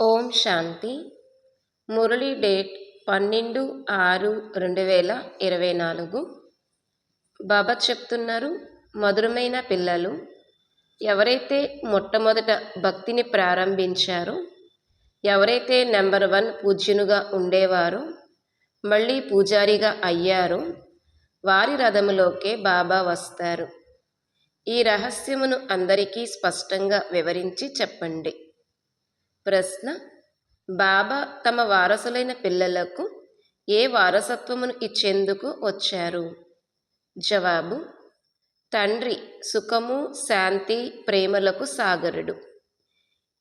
ఓం శాంతి. Murali date పన్నెండు ఆరు రెండు వేల ఇరవై నాలుగు. బాబా చెప్తున్నారు మధురమైన పిల్లలు. ఎవరైతే మొట్టమొదట భక్తిని ప్రారంభించారో ఎవరైతే నెంబర్ వన్ పూజ్యునుగా ఉండేవారో మళ్ళీ పూజారిగా అయ్యారో వారి రథములోకే బాబా వస్తారు. ఈ రహస్యమును అందరికీ స్పష్టంగా వివరించి చెప్పండి. ప్రశ్న బాబా తమ వారసులైన పిల్లలకు ఏ వారసత్వమును ఇచ్చేందుకు వచ్చారు? జవాబు తండ్రి సుఖము శాంతి ప్రేమలకు సాగరుడు.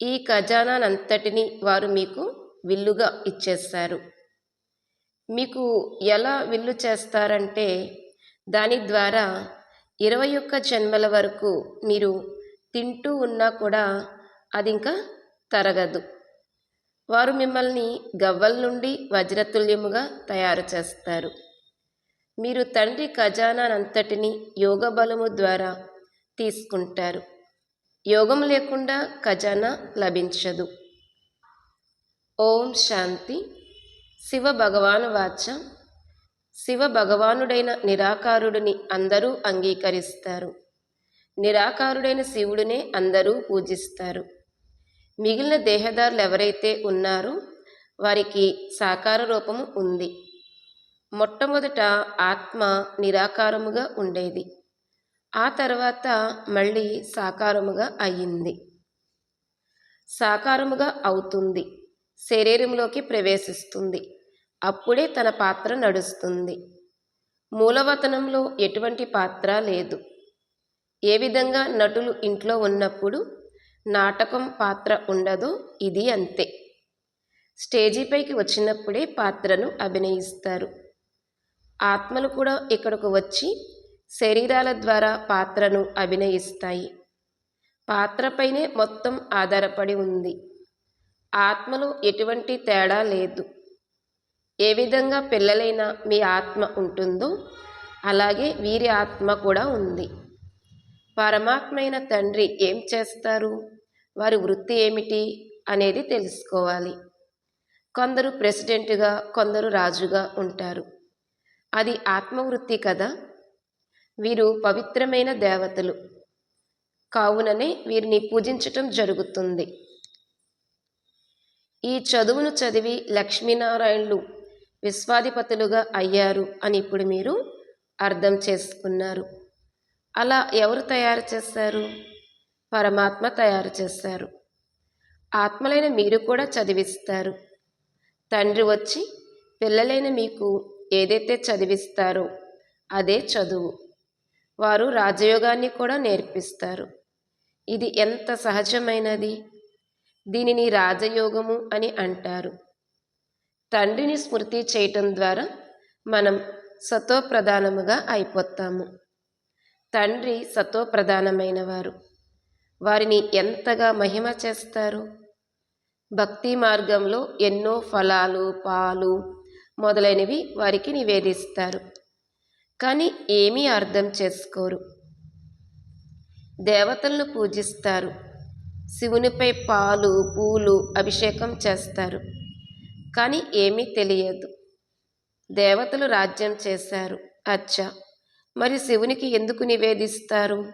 ఈ ఖజానానంతటిని వారు మీకు విల్లుగా ఇచ్చేస్తారు. మీకు ఎలా విల్లు చేస్తారంటే దాని ద్వారా ఇరవై ఒక్క జన్మల వరకు మీరు తింటూ ఉన్నా కూడా అది ఇంకా తరగదు. వారు మిమ్మల్ని గవ్వల నుండి వజ్రతుల్యముగా తయారు చేస్తారు. మీరు తండ్రి ఖజానానంతటిని యోగ బలము ద్వారా తీసుకుంటారు. యోగం లేకుండా ఖజానా లభించదు. ఓం శాంతి. శివ భగవాను వాచ. శివ భగవానుడైన నిరాకారుడిని అందరూ అంగీకరిస్తారు. నిరాకారుడైన శివుడినే అందరూ పూజిస్తారు. మిగిలిన దేహదారులు ఎవరైతే ఉన్నారో వారికి సాకార రూపము ఉంది. మొట్టమొదట ఆత్మ నిరాకారముగా ఉండేది. ఆ తర్వాత మళ్ళీ సాకారముగా అయ్యింది సాకారముగా అవుతుంది. శరీరంలోకి ప్రవేశిస్తుంది. అప్పుడే తన పాత్ర నడుస్తుంది. మూలవతనంలో ఎటువంటి పాత్ర లేదు. ఏ విధంగా నటులు ఇంట్లో ఉన్నప్పుడు నాటకం పాత్ర ఉండదో ఇది అంతే. స్టేజీపైకి వచ్చినప్పుడే పాత్రను అభినయిస్తారు. ఆత్మలు కూడా ఇక్కడకు వచ్చి శరీరాల ద్వారా పాత్రను అభినయిస్తాయి. పాత్రపైనే మొత్తం ఆధారపడి ఉంది. ఆత్మలో ఎటువంటి తేడా లేదు. ఏ విధంగా పిల్లలైన మీ ఆత్మ ఉంటుందో అలాగే వీరి ఆత్మ కూడా ఉంది. పరమాత్మైన తండ్రి ఏం చేస్తారు? వారి వృత్తి ఏమిటి? అనేది తెలుసుకోవాలి. కొందరు ప్రెసిడెంట్గా కొందరు రాజుగా ఉంటారు. అది ఆత్మవృత్తి కదా? వీరు పవిత్రమైన దేవతలు. కావుననే వీరిని పూజించటం జరుగుతుంది. ఈ చదువును చదివి లక్ష్మీనారాయణులు విశ్వాధిపతులుగా అయ్యారు అని ఇప్పుడు మీరు అర్థం చేసుకున్నారు. అలా ఎవరు తయారు చేస్తారు? పరమాత్మ తయారు చేస్తారు. ఆత్మలైన మీరు కూడా చదివిస్తారు. తండ్రి వచ్చి పిల్లలైన మీకు ఏదైతే చదివిస్తారో అదే చదువు. వారు రాజయోగాన్ని కూడా నేర్పిస్తారు. ఇది ఎంత సహజమైనది? దీనిని రాజయోగము అని అంటారు. తండ్రిని స్మృతి చేయటం ద్వారా మనం సతోప్రధానముగా అయిపోతాము. తండ్రి సతోప్రధానమైన వారు వారిని ఎంతగా మహిమ చేస్తారు? భక్తి మార్గంలో ఎన్నో ఫలాలు పాలు మొదలైనవి వారికి నివేదిస్తారు. కానీ ఏమీ అర్థం చేసుకోరు. దేవతలను పూజిస్తారు. శివునిపై పాలు పూలు అభిషేకం చేస్తారు. కానీ ఏమీ తెలియదు. దేవతలు రాజ్యం చేశారు. అచ్చా! మరి శివునికి ఎందుకు నివేదిస్తారు?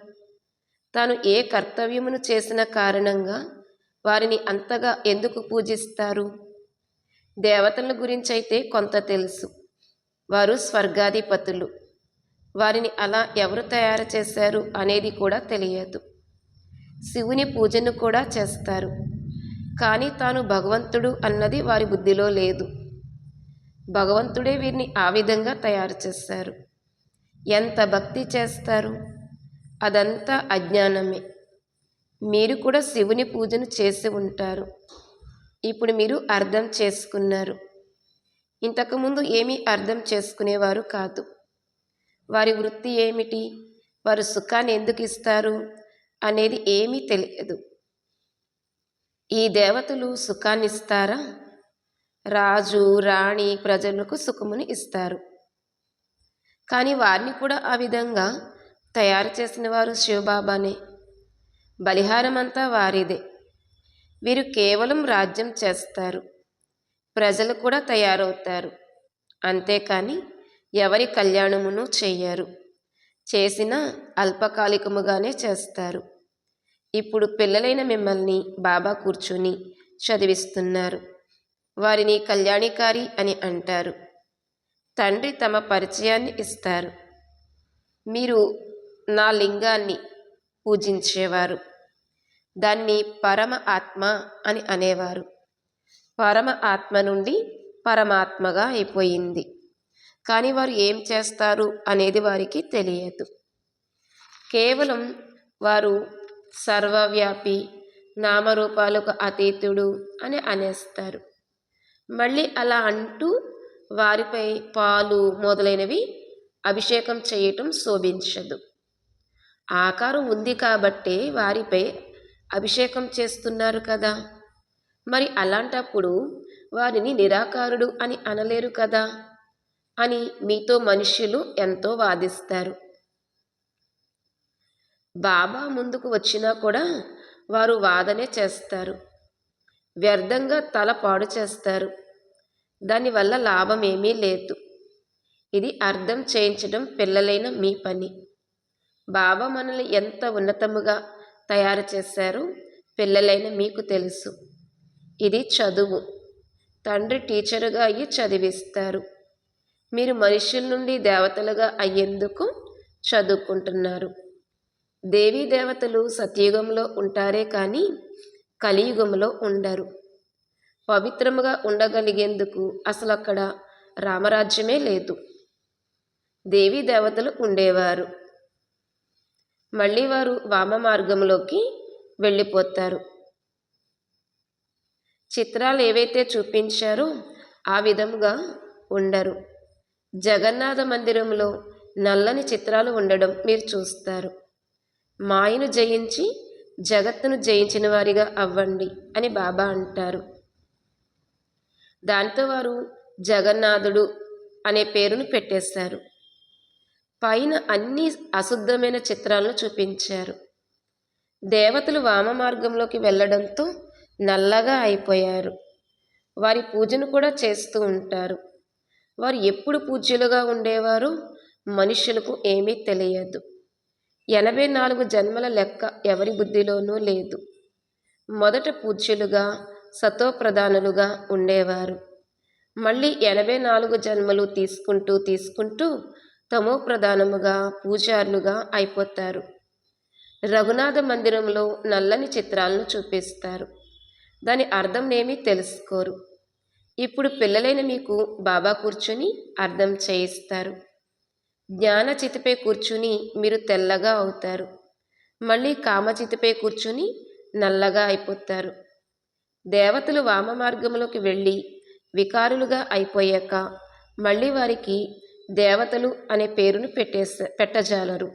తాను ఏ కర్తవ్యమును చేసిన కారణంగా వారిని అంతగా ఎందుకు పూజిస్తారు? దేవతల గురించి అయితే కొంత తెలుసు. వారు స్వర్గాధిపతులు. వారిని అలా ఎవరు తయారు చేశారు అనేది కూడా తెలియదు. శివుని పూజను కూడా చేస్తారు. కానీ తాను భగవంతుడు అన్నది వారి బుద్ధిలో లేదు. భగవంతుడే వీరిని ఆ విధంగా తయారు చేశారు. ఎంత భక్తి చేస్తారు? అదంతా అజ్ఞానమే. మీరు కూడా శివుని పూజను చేసి ఉంటారు. ఇప్పుడు మీరు అర్థం చేసుకున్నారు. ఇంతకుముందు ఏమీ అర్థం చేసుకునేవారు కాదు. వారి వృత్తి ఏమిటి? వారు సుఖాన్ని ఎందుకు ఇస్తారు? అనేది ఏమీ తెలియదు. ఈ దేవతలు సుఖాన్ని ఇస్తారా రాజు రాణి ప్రజలకు సుఖమును ఇస్తారు. కానీ వారిని కూడా ఆ విధంగా తయారు చేసిన వారు శివబాబానే. బలిహారం అంతా వారిదే. వీరు కేవలం రాజ్యం చేస్తారు. ప్రజలు కూడా తయారవుతారు. అంతేకాని ఎవరి కళ్యాణమును చెయ్యరు. చేసిన అల్పకాలికముగానే చేస్తారు. ఇప్పుడు పిల్లలైన మిమ్మల్ని బాబా కూర్చుని చదివిస్తున్నారు. వారిని కళ్యాణికారి అని అంటారు. తండ్రి తమ పరిచయాన్ని ఇస్తారు. మీరు నా లింగాన్ని పూజించేవారు. దాన్ని పరమ ఆత్మ అని అనేవారు. పరమ ఆత్మ నుండి పరమాత్మగా అయిపోయింది. కానీ వారు ఏం చేస్తారు అనేది వారికి తెలియదు. కేవలం వారు సర్వవ్యాపి నామరూపాలకు అతీతుడు అని అనేస్తారు. మళ్ళీ అలా అంటూ వారిపై పాలు మొదలైనవి అభిషేకం చేయటం శోభించదు. ఆకారం ఉంది కాబట్టే వారిపై అభిషేకం చేస్తున్నారు కదా. మరి అలాంటప్పుడు వారిని నిరాకారుడు అని అనలేరు కదా అని మీతో మనుష్యులు ఎంతో వాదిస్తారు. బాబా ముందుకు వచ్చినా కూడా వారు వాదనే చేస్తారు. వ్యర్థంగా తల పాడు చేస్తారు. దానివల్ల లాభం ఏమీ లేదు. ఇది అర్థం చేయించడం పిల్లలైన మీ పని. బాబా మనల్ని ఎంత ఉన్నతముగా తయారు చేశారో పిల్లలైన మీకు తెలుసు. ఇది చదువు. తండ్రి టీచరుగా అయ్యి చదివిస్తారు. మీరు మనుషుల నుండి దేవతలుగా అయ్యేందుకు చదువుకుంటున్నారు. దేవీ దేవతలు సత్యుగంలో ఉంటారే కానీ కలియుగంలో ఉండరు. పవిత్రముగా ఉండగలిగేందుకు అసలు అక్కడ రామరాజ్యమే లేదు. దేవీ దేవతలు ఉండేవారు. మళ్ళీ వారు వామ మార్గంలోకి వెళ్ళిపోతారు. చిత్రాలు ఏవైతే చూపించారో ఆ విధముగా ఉండరు. జగన్నాథ మందిరంలో నల్లని చిత్రాలు ఉండడం మీరు చూస్తారు. మాయను జయించి జగత్తును జయించిన వారిగా అవ్వండి అని బాబా అంటారు. దాంతో వారు జగన్నాథుడు అనే పేరును పెట్టేశారు. పైన అన్ని అశుద్ధమైన చిత్రాలను చూపించారు. దేవతలు వామ మార్గంలోకి వెళ్ళడంతో నల్లగా అయిపోయారు. వారి పూజను కూడా చేస్తూ ఉంటారు. వారు ఎప్పుడు పూజ్యులుగా ఉండేవారు మనుషులకు ఏమీ తెలియదు. ఎనభై నాలుగు జన్మల లెక్క ఎవరి బుద్ధిలోనూ లేదు. మొదట పూజ్యులుగా సతోప్రధానులుగా ఉండేవారు. మళ్ళీ ఎనభై నాలుగు జన్మలు తీసుకుంటూ తీసుకుంటూ తమో ప్రధానముగా పూజారులుగా అయిపోతారు. రఘునాథ మందిరంలో నల్లని చిత్రాలను చూపిస్తారు. దాని అర్థం ఏమీ తెలుసుకోరు. ఇప్పుడు పిల్లలైన మీకు బాబా కూర్చుని అర్థం చేయిస్తారు. జ్ఞానచితిపై కూర్చుని మీరు తెల్లగా అవుతారు. మళ్ళీ కామచితిపై కూర్చుని నల్లగా అయిపోతారు. దేవతలు వామ మార్గంలోకి వెళ్ళి వికారులుగా అయిపోయాక మళ్ళీ వారికి దేవతలు అనే పేరును పెట్టేస పెట్టజాలరు.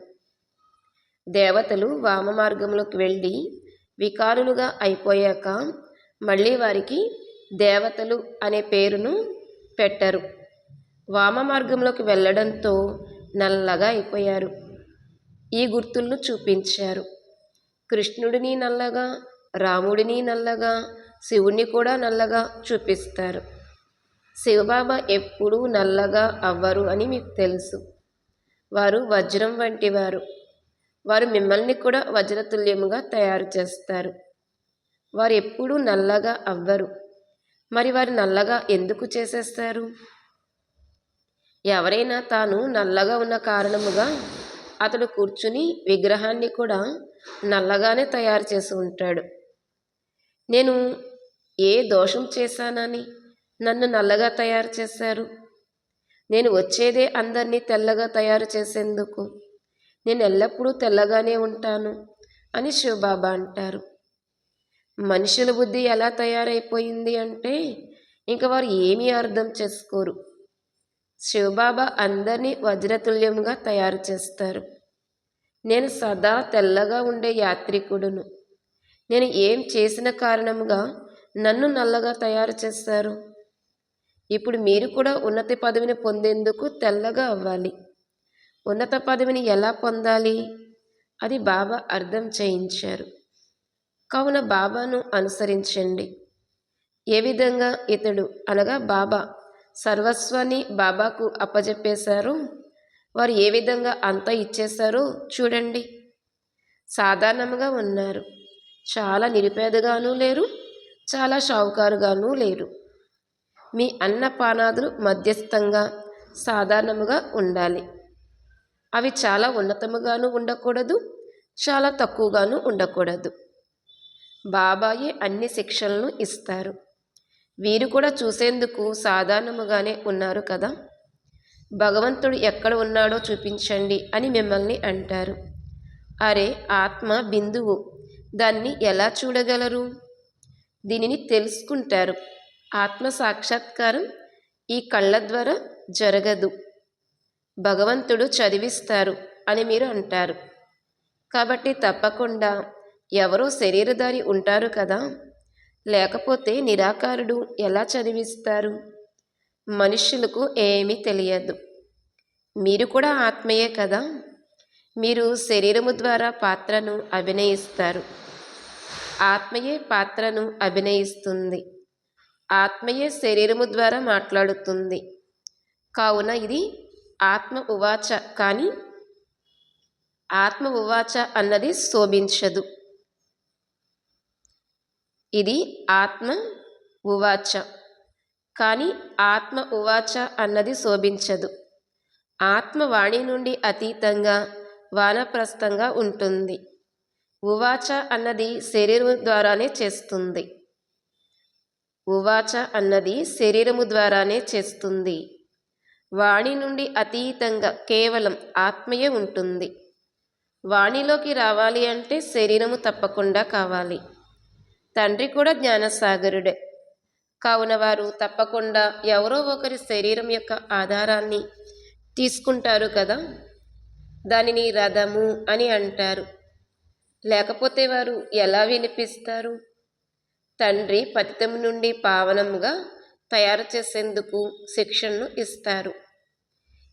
దేవతలు వామ మార్గంలోకి వెళ్ళి వికారులుగా అయిపోయాక మళ్ళీ వారికి దేవతలు అనే పేరును పెట్టరు. వామ మార్గంలోకి వెళ్ళడంతో నల్లగా అయిపోయారు. ఈ గుర్తులను చూపించారు. కృష్ణుడిని నల్లగా రాముడిని నల్లగా శివుణ్ణి కూడా నల్లగా చూపిస్తారు. శివబాబా ఎప్పుడూ నల్లగా అవ్వరు అని మీకు తెలుసు. వారు వజ్రం వంటి వారు వారు మిమ్మల్ని కూడా వజ్రతుల్యముగా తయారు చేస్తారు. వారు ఎప్పుడూ నల్లగా అవ్వరు. మరి వారు నల్లగా ఎందుకు చేసేస్తారు? ఎవరైనా తాను నల్లగా ఉన్న కారణముగా అతడు కూర్చుని విగ్రహాన్ని కూడా నల్లగానే తయారు చేసి ఉంటాడు. నేను ఏ దోషం చేశానని నన్ను నల్లగా తయారు చేశారు? నేను వచ్చేదే అందరినీ తెల్లగా తయారు చేసేందుకు. నేను ఎల్లప్పుడూ తెల్లగానే ఉంటాను అని శివబాబా అంటారు. మనుషుల బుద్ధి ఎలా తయారైపోయింది అంటే ఇంక వారు ఏమీ అర్థం చేసుకోరు. శివబాబా అందరినీ వజ్రతుల్యంగా తయారు చేస్తారు. నేను సదా తెల్లగా ఉండే యాత్రికుడును. నేను ఏం చేసిన కారణముగా నన్ను నల్లగా తయారు చేస్తారు? ఇప్పుడు మీరు కూడా ఉన్నత పదవిని పొందేందుకు తెల్లగా అవ్వాలి. ఉన్నత పదవిని ఎలా పొందాలి? అది బాబా అర్థం చేయించారు. కావున బాబాను అనుసరించండి. ఏ విధంగా ఇతడు అనగా బాబా సర్వస్వాన్ని బాబాకు అప్పజెప్పేశారు? వారు ఏ విధంగా అంతా ఇచ్చేశారో చూడండి. సాధారణంగా ఉన్నారు. చాలా నిరుపేదగాను లేరు చాలా షావుకారుగాను లేరు. మీ అన్నపానాదులు మధ్యస్థంగా సాధారణముగా ఉండాలి. అవి చాలా ఉన్నతముగాను ఉండకూడదు చాలా తక్కువగాను ఉండకూడదు. బాబాయే అన్ని శిక్షలను ఇస్తారు. వీరు కూడా చూసేందుకు సాధారణముగానే ఉన్నారు కదా? భగవంతుడు ఎక్కడ ఉన్నాడో చూపించండి అని మిమ్మల్ని అంటారు. అరే ఆత్మ బిందువు. దాన్ని ఎలా చూడగలరు? దీనిని తెలుసుకుంటారు. ఆత్మ సాక్షాత్కారం ఈ కళ్ళ ద్వారా జరగదు. భగవంతుడు చదివిస్తారు అని మీరు అంటారు. కాబట్టి తప్పకుండా ఎవరో శరీరధారి ఉంటారు కదా? లేకపోతే నిరాకారుడు ఎలా చదివిస్తారు? మనుషులకు ఏమీ తెలియదు. మీరు కూడా ఆత్మయే కదా? మీరు శరీరము ద్వారా పాత్రను అభినయిస్తారు. ఆత్మయే పాత్రను అభినయిస్తుంది. ఆత్మయే శరీరము ద్వారా మాట్లాడుతుంది. కావున ఇది ఆత్మ ఉవాచ కానీ ఆత్మ ఉవాచ అన్నది శోభించదు. ఇది ఆత్మ ఉవాచ కానీ ఆత్మ ఉవాచ అన్నది శోభించదు. ఆత్మ వాణి నుండి అతీతంగా వానప్రస్థంగా ఉంటుంది. ఉవాచ అన్నది శరీరము ద్వారానే చేస్తుంది. ఉవాచ అన్నది శరీరము ద్వారానే చేస్తుంది. వాణి నుండి అతీతంగా కేవలం ఆత్మయే ఉంటుంది. వాణిలోకి రావాలి అంటే శరీరము తప్పకుండా కావాలి. తండ్రి కూడా జ్ఞానసాగరుడే. కావున వారు తప్పకుండా ఎవరో ఒకరి శరీరం యొక్క ఆధారాన్ని తీసుకుంటారు కదా? దానిని రథము అని అంటారు. లేకపోతే వారు ఎలా వినిపిస్తారు? తండ్రి పతితం నుండి పావనముగా తయారు చేసేందుకు శిక్షణను ఇస్తారు.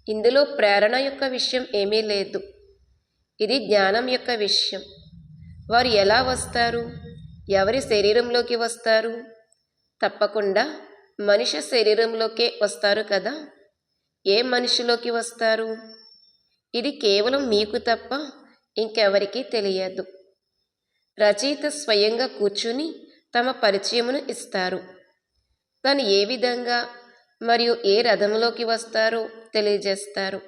ఇందులో ప్రేరణ యొక్క విషయం ఏమీ లేదు. ఇది జ్ఞానం యొక్క విషయం. వారు ఎలా వస్తారు? ఎవరి శరీరంలోకి వస్తారు? తప్పకుండా మనిషి శరీరంలోకే వస్తారు కదా? ఏ మనిషిలోకి వస్తారు? ఇది కేవలం మీకు తప్ప ఇంకెవరికీ తెలియదు. రచయిత స్వయంగా కూర్చుని తమ పరిచయమును ఇస్తారు. తను ఏ విధంగా మరియు ఏ రథంలోకి వస్తారో తెలియజేస్తారు.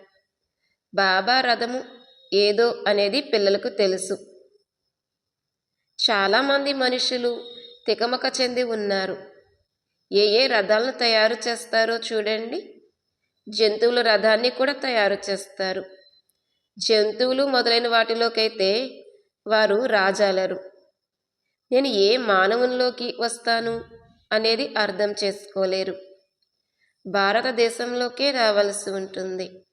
బాబా రథము ఏదో అనేది పిల్లలకు తెలుసు. చాలామంది మనుషులు తికమక చెంది ఉన్నారు. ఏ ఏ రథాలను తయారు చేస్తారో చూడండి. జంతువుల రథాన్ని కూడా తయారు చేస్తారు. జంతువులు మొదలైన వాటిలోకైతే వారు రాజాలరు. నేను ఏ మానవునిలోకి వస్తాను? అనేది అర్థం చేసుకోలేరు. భారతదేశంలోకే రావాల్సి ఉంటుంది.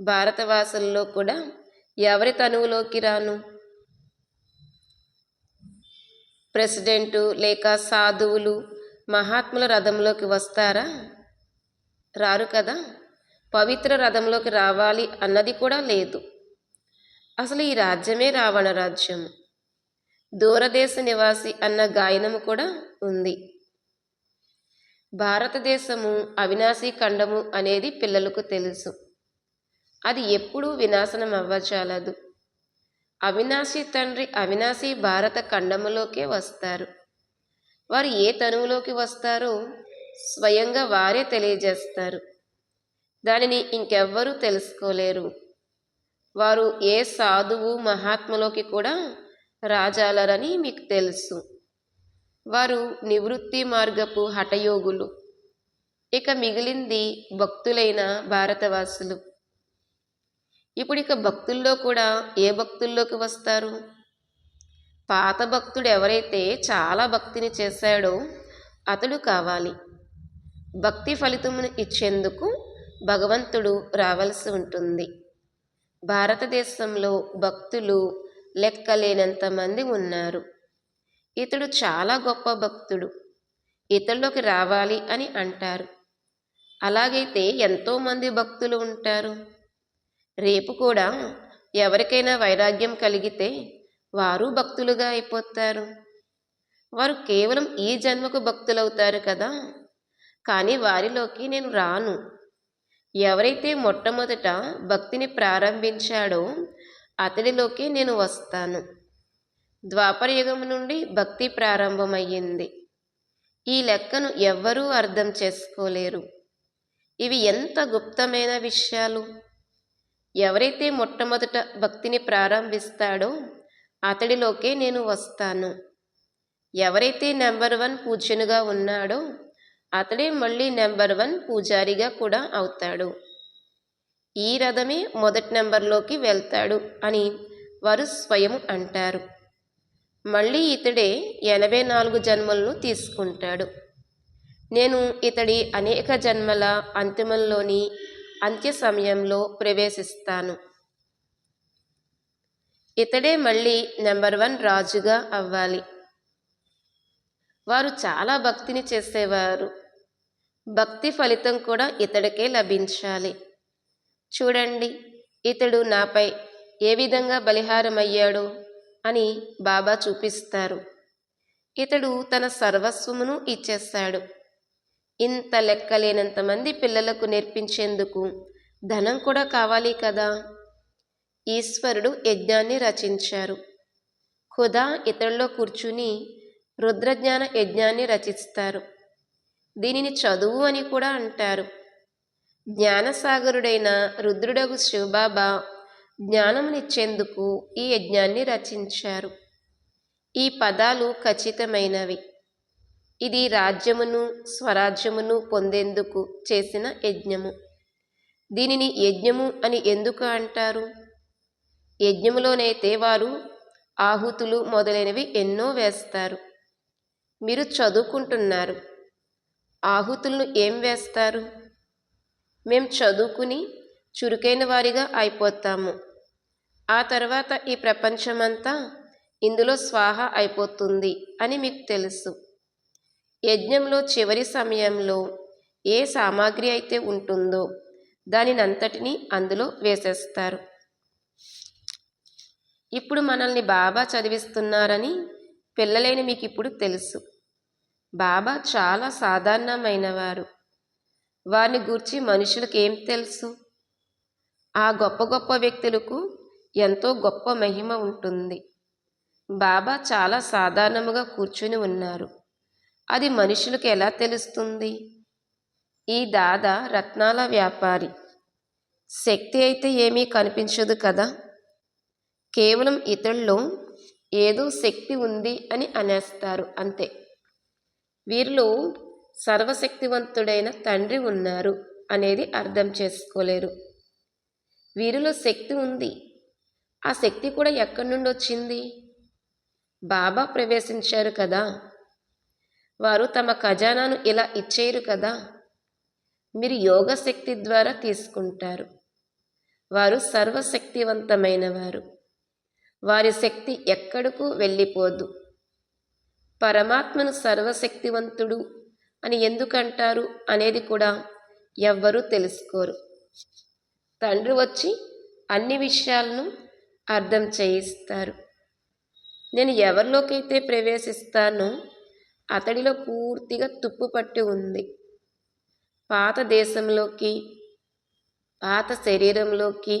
భారతవాసుల్లో కూడా ఎవరి తనువులోకి రాను? ప్రెసిడెంటు లేక సాధువులు మహాత్ముల రథంలోకి వస్తారా? రారు కదా. పవిత్ర రథంలోకి రావాలి అన్నది కూడా లేదు. అసలు ఈ రాజ్యమే రావణ రాజ్యం. దూరదేశ నివాసి అన్న గాయనము కూడా ఉంది. భారతదేశము అవినాశీ ఖండము అనేది పిల్లలకు తెలుసు. అది ఎప్పుడూ వినాశనం అవ్వచాలదు. అవినాశి తండ్రి అవినాశి భారత ఖండములోకే వస్తారు. వారు ఏ తనువులోకి వస్తారో స్వయంగా వారే తెలియజేస్తారు. దానిని ఇంకెవ్వరూ తెలుసుకోలేరు. వారు ఏ సాధువు మహాత్ములోకి కూడా రాజాలరని మీకు తెలుసు. వారు నివృత్తి మార్గపు హఠయోగులు. ఇక మిగిలింది భక్తులైన భారతవాసులు. ఇప్పుడు ఇక భక్తుల్లో కూడా ఏ భక్తుల్లోకి వస్తారు? పాత భక్తుడు ఎవరైతే చాలా భక్తిని చేశాడో అతడు కావాలి. భక్తి ఫలితమును ఇచ్చేందుకు భగవంతుడు రావాల్సి ఉంటుంది. భారతదేశంలో భక్తులు లెక్కలేనంత మంది ఉన్నారు. ఇతడు చాలా గొప్ప భక్తుడు. ఇతరులోకి రావాలి అని అంటారు. అలాగైతే ఎంతోమంది భక్తులు ఉంటారు. రేపు కూడా ఎవరికైనా వైరాగ్యం కలిగితే వారు భక్తులుగా అయిపోతారు. వారు కేవలం ఈ జన్మకు భక్తులవుతారు కదా. కానీ వారిలోకి నేను రాను. ఎవరైతే మొట్టమొదట భక్తిని ప్రారంభించాడో అతడిలోకి నేను వస్తాను. ద్వాపరయుగం నుండి భక్తి ప్రారంభమయ్యింది. ఈ లెక్కను ఎవ్వరూ అర్థం చేసుకోలేరు. ఇవి ఎంత గుప్తమైన విషయాలు! ఎవరైతే మొట్టమొదట భక్తిని ప్రారంభిస్తాడో అతడిలోకే నేను వస్తాను. ఎవరైతే నెంబర్ వన్ పూజ్యునిగా ఉన్నాడో అతడే మళ్ళీ నెంబర్ వన్ పూజారిగా కూడా అవుతాడు. ఈ రథమే మొదటి నెంబర్లోకి వెళ్తాడు అని వారు స్వయం అంటారు. మళ్ళీ ఇతడే ఎనభై నాలుగు జన్మలను తీసుకుంటాడు. నేను ఇతడి అనేక జన్మల అంతిమంలోని అంత్య సమయంలో ప్రవేశిస్తాను. ఇతడే మళ్ళీ నెంబర్ వన్ రాజుగా అవ్వాలి. వారు చాలా భక్తిని చేసేవారు. భక్తి ఫలితం కూడా ఇతడికే లభించాలి. చూడండి ఇతడు నాపై ఏ విధంగా బలిహారమయ్యాడు అని బాబా చూపిస్తారు. ఇతడు తన సర్వస్వమును ఇచ్చేస్తాడు ఇంత లెక్కలేనంత మంది పిల్లలకు నేర్పించేందుకు ధనం కూడా కావాలి కదా? ఈశ్వరుడు యజ్ఞాన్ని రచించారు. ఖుదా ఇతరుల్లో కూర్చుని రుద్రజ్ఞాన యజ్ఞాన్ని రచిస్తారు. దీనిని చదువు అని కూడా అంటారు. జ్ఞానసాగరుడైన రుద్రుడగు శివబాబా జ్ఞానమునిచ్చేందుకు ఈ యజ్ఞాన్ని రచించారు. ఈ పదాలు ఖచ్చితమైనవి. ఇది రాజ్యమును స్వరాజ్యమును పొందేందుకు చేసిన యజ్ఞము. దీనిని యజ్ఞము అని ఎందుకు అంటారు? యజ్ఞములోనైతే వారు ఆహుతులు మొదలైనవి ఎన్నో వేస్తారు. మీరు చదువుకుంటున్నారు. ఆహుతులను ఏం వేస్తారు? మేం చదువుకుని చురుకైన వారిగా అయిపోతాము. ఆ తర్వాత ఈ ప్రపంచమంతా ఇందులో స్వాహ అయిపోతుంది అని మీకు తెలుసు. యజ్ఞంలో చివరి సమయంలో ఏ సామాగ్రి అయితే ఉంటుందో దానినంతటినీ అందులో వేసేస్తారు. ఇప్పుడు మనల్ని బాబా చదివిస్తున్నారని పిల్లలైన మీకు ఇప్పుడు తెలుసు. బాబా చాలా సాధారణమైనవారు. వారిని గూర్చి మనుషులకేం తెలుసు? ఆ గొప్ప గొప్ప వ్యక్తులకు ఎంతో గొప్ప మహిమ ఉంటుంది. బాబా చాలా సాధారణముగా కూర్చుని ఉన్నారు. అది మనుషులకు ఎలా తెలుస్తుంది? ఈ దాదా రత్నాల వ్యాపారి. శక్తి అయితే ఏమీ కనిపించదు కదా? కేవలం ఇతరుల్లో ఏదో శక్తి ఉంది అని అనేస్తారు అంతే. వీరిలో సర్వశక్తివంతుడైన తండ్రి ఉన్నారు అనేది అర్థం చేసుకోలేరు. వీరిలో శక్తి ఉంది. ఆ శక్తి కూడా ఎక్కడి నుండి వచ్చింది? బాబా ప్రవేశించారు కదా. వారు తమ ఖజానాను ఇలా ఇచ్చేయరు కదా. మీరు యోగ శక్తి ద్వారా తీసుకుంటారు. వారు సర్వశక్తివంతమైన వారు వారి శక్తి ఎక్కడకు వెళ్ళిపోదు. పరమాత్మను సర్వశక్తివంతుడు అని ఎందుకంటారు అనేది కూడా ఎవ్వరూ తెలుసుకోరు. తండ్రి వచ్చి అన్ని విషయాలను అర్థం చేయిస్తారు. నేను ఎవరిలోకైతే ప్రవేశిస్తానో అతడిలో పూర్తిగా తుప్పు పట్టి ఉంది. పాత దేశంలోకి పాత శరీరంలోకి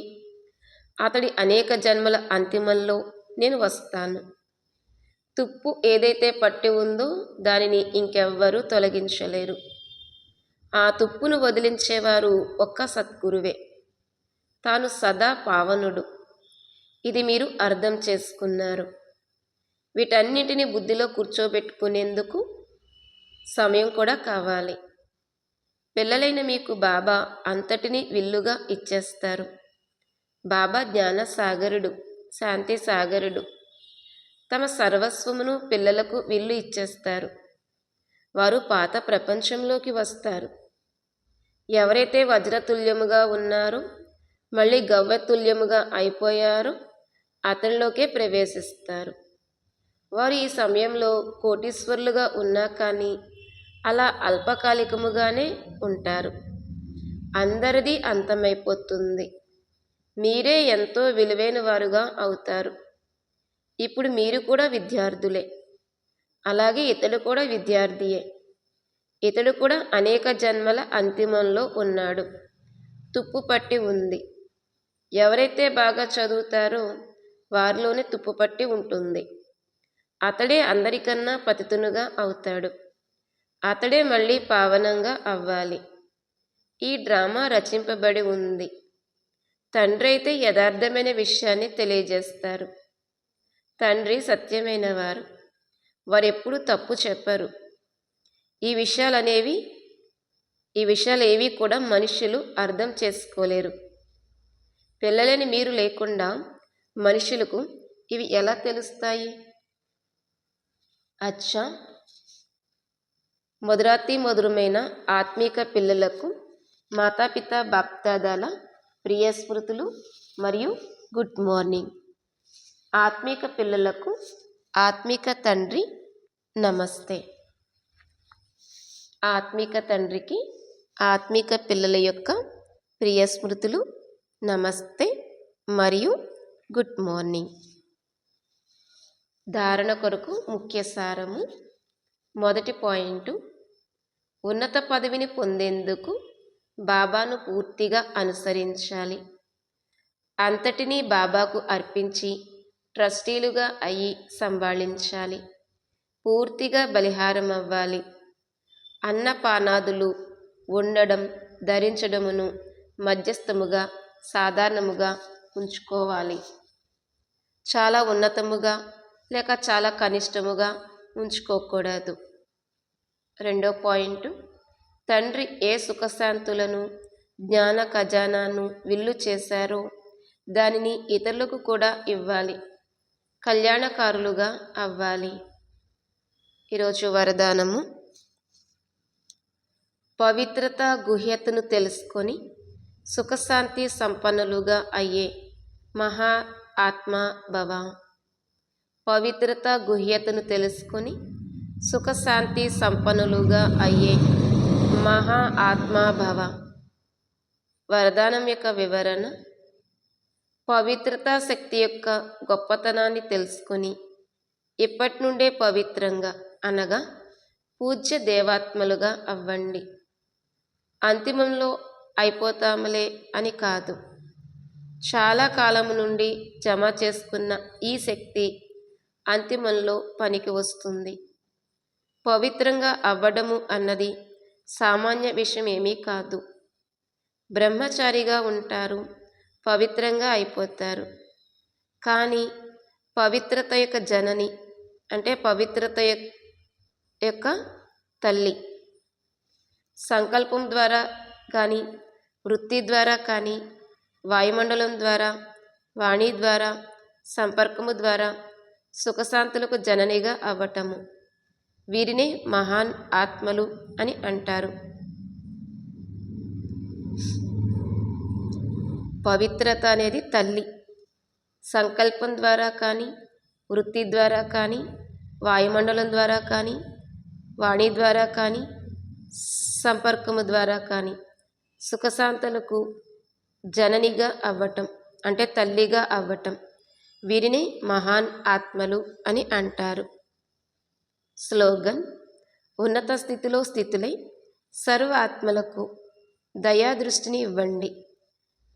అతడి అనేక జన్మల అంతిమంలో నేను వస్తాను. తుప్పు ఏదైతే పట్టి ఉందో దానిని ఇంకెవ్వరూ తొలగించలేరు. ఆ తుప్పును వదిలించేవారు ఒక్క సద్గురువే. తాను సదా పావనుడు. ఇది మీరు అర్థం చేసుకున్నారు. వీటన్నిటిని బుద్ధిలో కూర్చోబెట్టుకునేందుకు సమయం కూడా కావాలి. పిల్లలైన మీకు బాబా అంతటిని విల్లుగా ఇచ్చేస్తారు. బాబా జ్ఞాన సాగరుడు శాంతి సాగరుడు తమ సర్వస్వమును పిల్లలకు విల్లు ఇచ్చేస్తారు. వారు పాత ప్రపంచంలోకి వస్తారు. ఎవరైతే వజ్రతుల్యముగా ఉన్నారో మళ్ళీ గవ్వతుల్యముగా అయిపోయారో అతనిలోకే ప్రవేశిస్తారు. వారు ఈ సమయంలో కోటీశ్వరులుగా ఉన్నా కానీ అలా అల్పకాలికముగానే ఉంటారు. అందరిది అంతమైపోతుంది. మీరే ఎంతో విలువైన వారుగా అవుతారు. ఇప్పుడు మీరు కూడా విద్యార్థులే. అలాగే ఇతడు కూడా విద్యార్థియే. ఇతడు కూడా అనేక జన్మల అంతిమంలో ఉన్నాడు. తుప్పు పట్టి ఉంది. ఎవరైతే బాగా చదువుతారో వారిలోనే తుప్పు పట్టి ఉంటుంది. అతడే అందరికన్నా పతితునుగా అవుతాడు. అతడే మళ్ళీ పావనంగా అవ్వాలి. ఈ డ్రామా రచింపబడి ఉంది. తండ్రి అయితే యథార్థమైన విషయాన్ని తెలియజేస్తారు. తండ్రి సత్యమైన వారు వారెప్పుడు తప్పు చెప్పరు. ఈ విషయాలనేవి ఈ విషయాలు ఏవి కూడా మనుషులు అర్థం చేసుకోలేరు. పిల్లలని మీరు లేకుండా మనుషులకు ఇవి ఎలా తెలుస్తాయి? అచ్చా! మధురాతి మధురమైన ఆత్మీక పిల్లలకు మాతాపిత బాప్దాదాల ప్రియ స్మృతులు మరియు గుడ్ మార్నింగ్. ఆత్మీక పిల్లలకు ఆత్మీక తండ్రి నమస్తే. ఆత్మీక తండ్రికి ఆత్మీక పిల్లల యొక్క ప్రియ స్మృతులు నమస్తే మరియు గుడ్ మార్నింగ్. ధారణ కొరకు ముఖ్య సారము మొదటి పాయింట్ ఉన్నత పదవిని పొందేందుకు బాబాను పూర్తిగా అనుసరించాలి. అంతటినీ బాబాకు అర్పించి ట్రస్టీలుగా అయి సంభాళించాలి. పూర్తిగా బలిహారం అవ్వాలి అన్నపానాదులు ఉండడం ధరించడమును మధ్యస్థముగా సాధారణముగా ఉంచుకోవాలి. చాలా ఉన్నతముగా లేక చాలా కనిష్టముగా ఉంచుకోకూడదు. రెండో పాయింట్ తండ్రి ఏ సుఖశాంతులను జ్ఞాన ఖజానాను విల్లు చేశారో దానిని ఇతరులకు కూడా ఇవ్వాలి. కళ్యాణకారులుగా అవ్వాలి. ఈరోజు వరదానము. పవిత్రత గుహ్యతను తెలుసుకొని సుఖశాంతి సంపన్నులుగా అయ్యే మహా ఆత్మ భవ. పవిత్రత గుహ్యతను తెలుసుకొని సుఖశాంతి సంపన్నులుగా అయ్యే మహా ఆత్మాభవ వరదానం యొక్క వివరణ పవిత్రతా శక్తి యొక్క గొప్పతనాన్ని తెలుసుకొని ఇప్పటి నుండే పవిత్రంగా అనగా పూజ్య దేవాత్మలుగా అవ్వండి. అంతిమంలో అయిపోతాములే అని కాదు. చాలా కాలం నుండి జమ చేసుకున్న ఈ శక్తి అంతిమంలో పనికి వస్తుంది. పవిత్రంగా అవ్వడము అన్నది సామాన్య విషయం ఏమీ కాదు. బ్రహ్మచారిగా ఉంటారు పవిత్రంగా అయిపోతారు. కానీ పవిత్రత యొక్క జనని అంటే పవిత్రత యొక్క తల్లి సంకల్పం ద్వారా కానీ వృత్తి ద్వారా కానీ వాయుమండలం ద్వారా వాణి ద్వారా సంపర్కము ద్వారా సుఖశాంతులకు జననిగా అవ్వటము. వీరిని మహాన్ ఆత్మలు అని అంటారు. పవిత్రత అనేది తల్లి. సంకల్పం ద్వారా కానీ వృత్తి ద్వారా కానీ వాయుమండలం ద్వారా కానీ వాణి ద్వారా కానీ సంపర్కము ద్వారా కానీ సుఖశాంతలకు జననిగా అవ్వటం అంటే తల్లిగా అవ్వటం వీరిని మహాన్ ఆత్మలు అని అంటారు. స్లోగన్ ఉన్నత స్థితిలో స్థితులై సర్వ ఆత్మలకు దయాదృష్టిని ఇవ్వండి.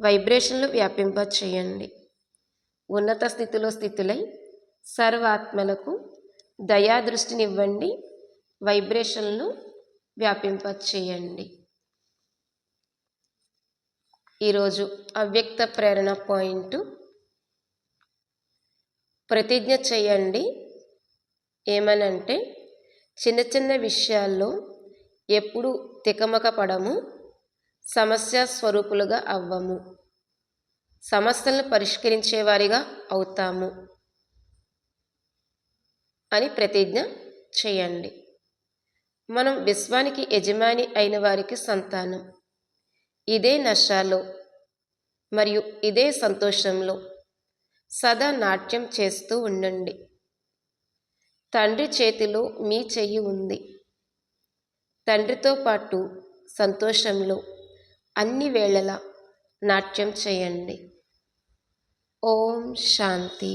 వైబ్రేషన్లు వ్యాపింప చేయండి ఉన్నత స్థితిలో స్థితులై సర్వాత్మలకు దయాదృష్టినివ్వండి. వైబ్రేషన్లు వ్యాపింప చేయండి ఈరోజు అవ్యక్త ప్రేరణ పాయింట్. ప్రతిజ్ఞ చేయండి. ఏమనంటే చిన్న చిన్న విషయాల్లో ఎప్పుడు తికమక పడము సమస్య స్వరూపులుగా అవ్వము. సమస్యలను పరిష్కరించేవారిగా అవుతాము అని ప్రతిజ్ఞ చేయండి. మనం విశ్వానికి యజమాని అయిన వారికి సంతానం. ఇదే నషాలో మరియు ఇదే సంతోషంలో సదా నాట్యం చేస్తూ ఉండండి. తండ్రి చేతిలో మీ చెయ్యి ఉంది. తండ్రితో పాటు సంతోషంలో అన్ని వేళలా నాట్యం చేయండి. ఓం శాంతి.